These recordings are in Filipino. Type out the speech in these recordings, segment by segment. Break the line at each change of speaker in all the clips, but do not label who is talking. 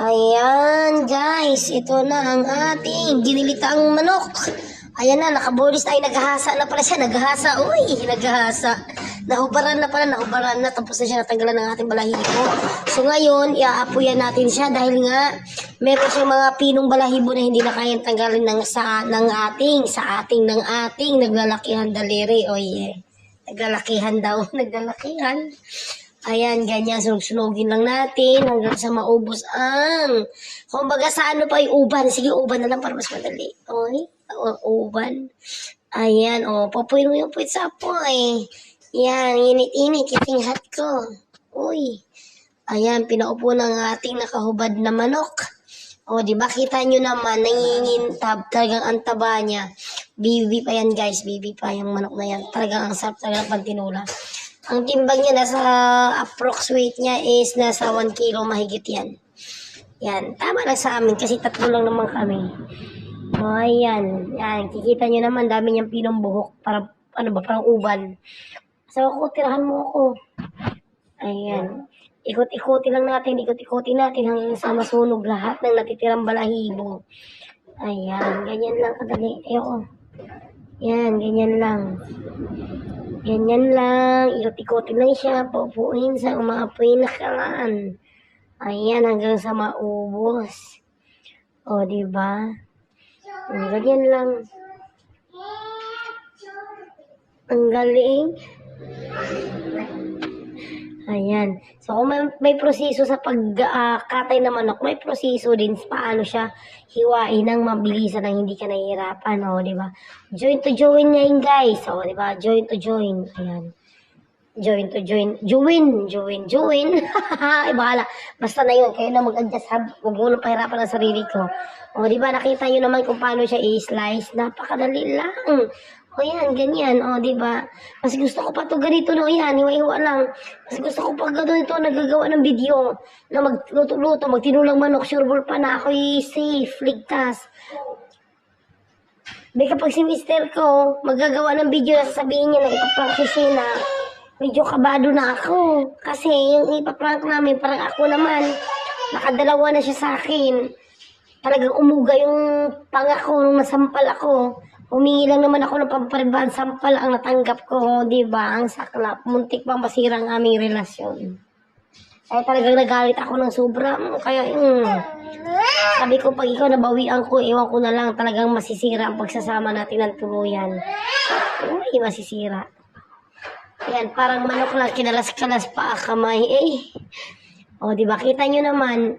Ayan, guys. Ito na ang ating ginilitang manok. Ayan na, nakabolis tayo. Naghahasa na pala siya. Naghahasa. Uy, naghahasa. Nahubaran na pala, nahubaran na. Tapos na siya natanggalan ng ating balahibo. So ngayon, iaapuyan natin siya dahil nga meron siyang mga pinong balahibo na hindi na kayang tanggalin ng, sa, ng ating, sa ating, ng ating naglalakihan daliri. O yeah. Naglalakihan daw. Naglalakihan. Ayan, ganyan. Sunog-sunogin lang natin hanggang sa maubos ang... Kumbaga sa ano pa yung uban. Sige, uban na lang para mas madali. Okay? O, uban. Ayan, o. Papuin mo yung puwit sa apoy. Yan, init-init. Kiting hat ko. Uy. Ayan, pinaupo ng ating nakahubad na manok. O, di ba? Kita nyo naman, nangingintab. Talagang ang taba niya. Bibi pa yan, guys. Bibi pa yung manok na yan. Talagang ang sarap talaga ng pantinula. Ang timbang niya, nasa approx weight niya is nasa 1 kilo mahigit yan. Yan. Tama lang sa amin kasi tatlo lang naman kami. O, ayan. Yan. Kikita nyo naman, dami niyang pinong buhok. Para, ano ba, parang uban. So, ako, tirahan mo ako. Ayan. Ikot-ikuti lang natin, ikot-ikuti natin hanggang sa masunog lahat ng natitirang balahibo. Ayan, ganyan lang kadali. Ayoko. Yan, ganyan lang. Ganyan lang. Ikot-ikotin lang siya. Paupuin sa umaapoy na kalan. Ayan, hanggang sa maubos. O, di ba? Ganyan lang. Ang galing. Ayan. So, kung may, may proseso sa pagkatay ng manok, may proseso din paano siya hiwain ng mabilisan ng hindi ka nahihirapan, o, di ba? Join to join nga yun, guys. O, di ba? Join to join. Ayan. Join to join. Join. Join. Join. Ay, bahala. Basta na yun. Kayo na mag-adjust. Huwag mo nang pahirapan ang sarili ko. O, di ba? Nakita nyo naman kung paano siya i-slice. Napakadali lang. O yan, ganyan. O, di ba? Mas gusto ko pa to ganito, no? Yan, hiwa-hiwa lang. Mas gusto ko pa ganito nagagawa ng video na magluto-luto, magtinulang manok, sureball pa na ako'y safe, ligtas. May kapag si mister ko, magagawa ng video na sasabihin niya na ipapractice niya na medyo kabado na ako. Kasi yung ipaprank namin, parang ako naman, nakadalawa na siya sa akin. Talagang umuga yung pangako nung nasampal ako. Humingi lang naman ako ng pamparibad, sampal ang natanggap ko, di ba? Ang saklap, muntik pang masira ang aming relasyon. Kaya talagang nagalit ako ng sobra. Mm, Kaya, mm, sabi ko, pag ikaw nabawian ko, iwan ko na lang, talagang masisira ang pagsasama natin ng tuluyan. Uy, masisira. Yan, parang manok lang, kinalas-kalas pa kamay. Eh, o, di ba? Kita nyo naman,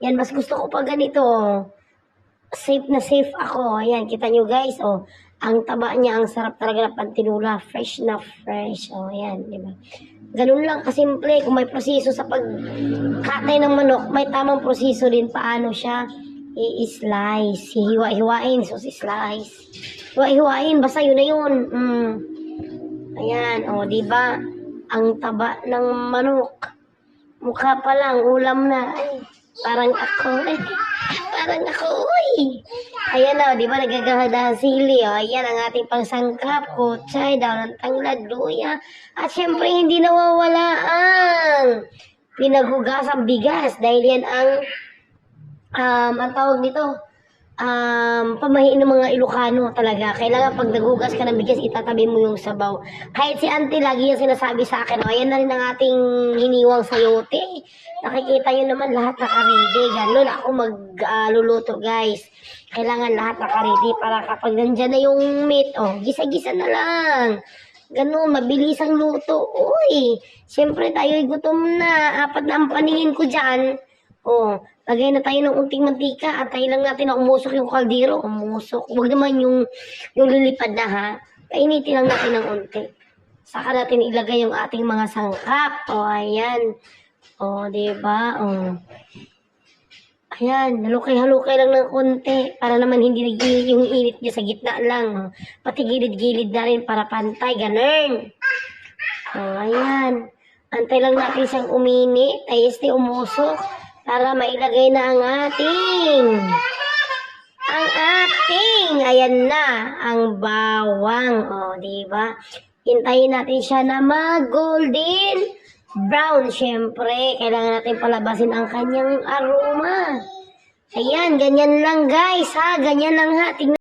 yan, mas gusto ko pa ganito. Safe na safe ako. Ayan, kita nyo guys, oh. Ang taba niya, ang sarap talaga ng pantinula. Fresh na fresh. Oh, ayan, di ba? Ganun lang kasimple. Kung may proseso sa pagkatay ng manok, may tamang proseso din paano siya i-slice. Hiwa-hiwain, so slice. Hiwa-hiwain, basta yun na yun. Mm. Ayan, oh, di ba? Ang taba ng manok. Mukha pa lang, ulam na. Ay, parang ako. Ay, parang ako, uy. Ayan na, di ba nagagahada ang sili. Oh. Ayan ang ating pangsangkap. Kutsay, daw ng tanglad, luya. At syempre, hindi nawawala ang pinaghugasang bigas. Dahil yan ang, um, ang tawag nito, um, pamahiin ng mga Ilocano talaga. Kailangan pag naghugas ka ng bigas, itatabi mo yung sabaw. Kahit si auntie lagi yung sinasabi sa akin, oh, ayan na rin ang ating hiniwang sayote. Nakikita nyo naman lahat naka-ready. Ganun ako magluluto guys. Kailangan lahat naka-ready para kapag nandyan na yung meat, oh, gisa-gisa na lang. Ganun, mabilis ang luto. Uy, siyempre tayo'y gutom na. Apat na ang paningin ko dyan. Oh, lagay na tayo ng unting mantika at tayo lang natin na umusok yung kaldero. Umusok. Huwag naman yung, yung lilipad na ha. Painitin lang natin ng unti. Saka natin ilagay yung ating mga sangkap. O, oh, ayan. O, oh, diba? O. Oh. Ayan, halukay-halukay lang ng konti para naman hindi nag- yung init niya sa gitna lang. Oh. Pati gilid-gilid na rin para pantay. Ganun. O, ayan. Antay lang natin siyang uminit. Ay, este umusok para mailagay na ang ating ang ating ayan na ang bawang oh di ba hintayin natin siya na mag golden brown, syempre. Kailangan natin palabasin ang kanyang aroma. Ayan, ganyan lang guys ha. Ganyan lang ha. Tingnan